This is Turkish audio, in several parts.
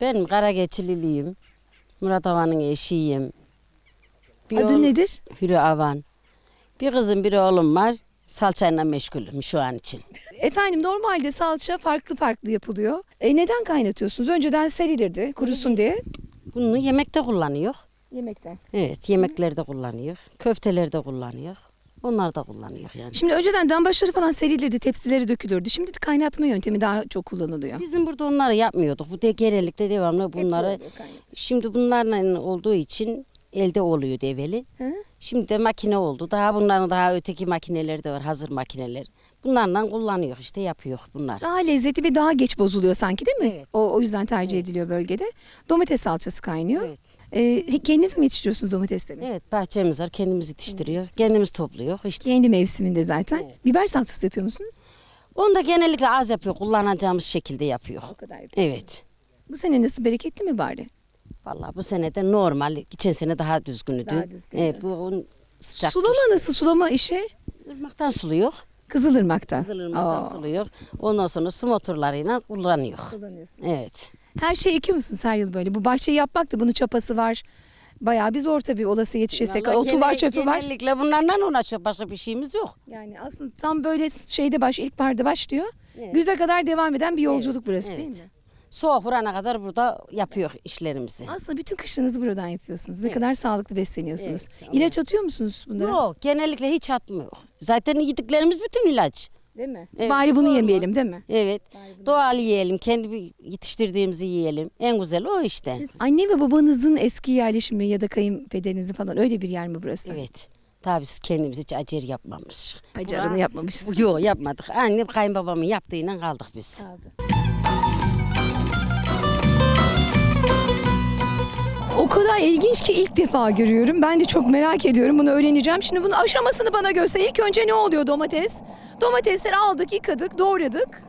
Ben Karageçililiyim. Murat Avan'ın eşiyim. Bir Adı oğlum- nedir? Hürü Avan. Bir kızım bir oğlum var. Salçayla meşgulüm şu an için. Efendim normalde salça farklı farklı yapılıyor. E neden kaynatıyorsunuz? Önceden serilirdi kurusun diye. Bunu yemekte kullanıyor. Yemekte. Evet yemeklerde kullanıyor. Köftelerde kullanıyor. Onlar da kullanıyor yani. Şimdi önceden dambaşları falan serilirdi, tepsileri dökülürdü. Şimdi de kaynatma yöntemi daha çok kullanılıyor. Bizim burada onları yapmıyorduk. Bu de genellikle devamlı bunları. Şimdi bunlarla olduğu için elde oluyor develi. Hı? Şimdi de makine oldu. Daha bunların daha öteki makineleri de var. Hazır makineler. Bunlarla kullanıyor işte yapıyor bunlar. Daha lezzetli ve daha geç bozuluyor sanki değil mi? Evet. O, o yüzden tercih ediliyor bölgede. Domates salçası kaynıyor. Evet. E, kendiniz mi yetiştiriyorsunuz domatesleri? Evet bahçemiz var. Kendimiz yetiştiriyor. Kendimiz topluyor. İşte Kendi mevsiminde zaten. Evet. Biber salçası yapıyor musunuz? onu da genellikle az yapıyor. Kullanacağımız şekilde yapıyor. O kadar Evet. Bu sene nasıl bereketli mi bari? Vallahi bu sene de normal. Geçen sene daha düzgünüydü. Daha düzgündü. Evet, bu sıcak. Sulama nasıl sulama işi? Irmaktan suluyor. Kızılırmak'ta. Kızılırmaktan Aa. suluyor. Ondan sonra su motorlarıyla kullanıyor. Kullanıyorsunuz. Evet. Her şey ekiyor musunuz her yıl böyle? Bu bahçeyi yapmak da bunun çapası var. Bayağı bir zor tabii olası yetişesek. Vallahi Otu var gene- çöpü var. Genellikle bunlarla uğraşıyor. Başka bir şeyimiz yok. Yani aslında tam böyle şeyde baş, ilkbaharda başlıyor. Evet. Güze kadar devam eden bir yolculuk burası evet. değil mi? Soğuk vurana kadar burada yapıyor işlerimizi. Aslında bütün kışlarınızı buradan yapıyorsunuz. Ne Evet. kadar sağlıklı besleniyorsunuz. Evet, İlaç atıyor musunuz bunlara? Yok genellikle hiç atmıyor. Zaten yediklerimiz bütün ilaç. Değil mi? Evet, Bari bunu doğru. yemeyelim değil mi? Evet. Doğal yiyelim. Kendi yetiştirdiğimizi yiyelim. En güzel o işte. Siz anne ve babanızın eski yerleşimi ya da kayınpederinizin falan öyle bir yer mi burası? Evet. Tabii biz kendimiz hiç acer yapmamışız. Acarını yapmamışız. Yok yapmadık. Annem kayınbabamın yaptığıyla kaldık biz. O kadar ilginç ki ilk defa görüyorum. Ben de çok merak ediyorum. Bunu öğreneceğim. Şimdi bunun aşamasını bana göster. İlk önce ne oluyor domates? Domatesleri aldık, yıkadık, doğradık.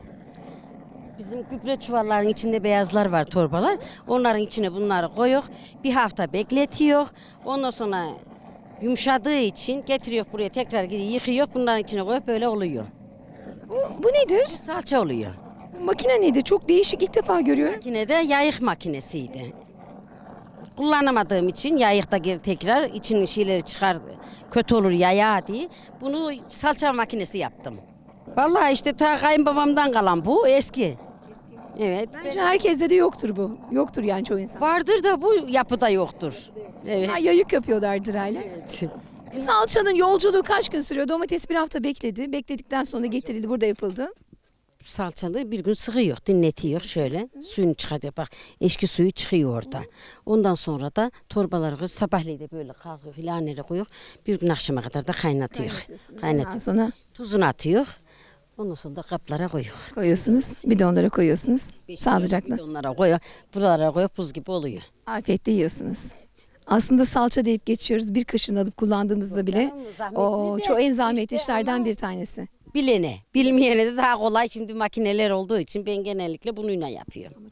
Bizim gübre çuvalların içinde beyazlar var torbalar. Onların içine bunları koyuyor. Bir hafta bekletiyor. Ondan sonra yumuşadığı için getiriyor buraya tekrar geri yıkıyor. Bunların içine koyup böyle oluyor. Bu, bu nedir? Salça oluyor. Bu makine nedir? Çok değişik ilk defa görüyorum. Makine de yayık makinesiydi. Kullanamadığım için yayıkta geri tekrar içinin şeyleri çıkar kötü olur yaya diye bunu salça makinesi yaptım. Vallahi işte ta kayınbabamdan kalan bu eski. Evet. Bence herkeste de yoktur bu. Yoktur yani çoğu insan. Vardır da bu yapıda yoktur. Evet. Ha, yayık yapıyorlardır hala. Salçanın yolculuğu kaç gün sürüyor? Domates bir hafta bekledi. Bekledikten sonra getirildi. Burada yapıldı. Salçalı bir gün sıkıyor, dinletiyor şöyle. Suyunu çıkartıyor bak eşki suyu çıkıyor orada. Ondan sonra da torbaları sabahleyin de böyle kalkıyor, hilanere koyuyor. Bir gün akşama kadar da kaynatıyor. Kaynatıyor. sonra Tuzunu atıyor. Ondan sonra da kaplara koyuyor. koyuyorsunuz. Bir de onlara koyuyorsunuz. Sağlıcakla. Bir de onlara koyuyor. Buralara koyuyor buz gibi oluyor. Afiyetle yiyorsunuz. Aslında salça deyip geçiyoruz. Bir kaşığını alıp kullandığımızda bile zahmetli o de çok en zahmetli işte işlerden ama- bir tanesi. Bilene, bilmeyene de daha kolay. Şimdi makineler olduğu için ben genellikle bununla yapıyorum.